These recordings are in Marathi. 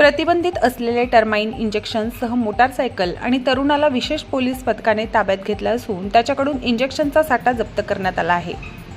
प्रतिबंधित असलेले टर्माइन इंजेक्शनसह मोटारसायकल आणि तरुणाला विशेष पोलीस पथकाने ताब्यात घेतलं असून त्याच्याकडून इंजेक्शनचा साठा जप्त करण्यात आला आहे.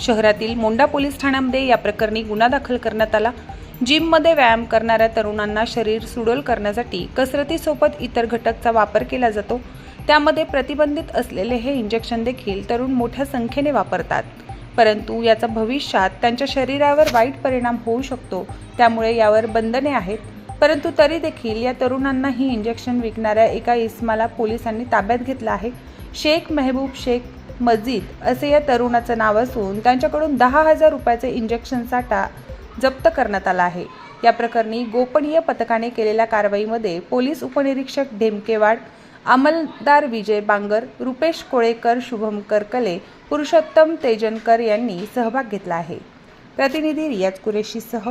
शहरातील मोंडा पोलीस ठाण्यामध्ये या प्रकरणी गुन्हा दाखल करण्यात आला. जिममध्ये व्यायाम करणाऱ्या तरुणांना शरीर सुडोल करण्यासाठी कसरतीसोबत इतर घटकचा वापर केला जातो. त्यामध्ये प्रतिबंधित असलेले हे इंजेक्शन देखील तरुण मोठ्या संख्येने वापरतात. परंतु याचा भविष्यात त्यांच्या शरीरावर वाईट परिणाम होऊ शकतो. त्यामुळे यावर बंधने आहेत. परंतु तरी देखील या तरुणांना ही इंजेक्शन विकणाऱ्या एका इस्माला पोलिसांनी ताब्यात घेतलं आहे. शेख मेहबूब शेख मजीद असे या तरुणाचं नाव असून त्यांच्याकडून दहा हजार रुपयाचे इंजेक्शन साठा जप्त करण्यात आला आहे. या प्रकरणी गोपनीय पथकाने केलेल्या कारवाईमध्ये पोलीस उपनिरीक्षक ढेमकेवाड अंमलदार विजय बांगर रुपेश कोळेकर शुभम करकले पुरुषोत्तम तेजनकर यांनी सहभाग घेतला आहे. प्रतिनिधी रियाज कुरेशीसह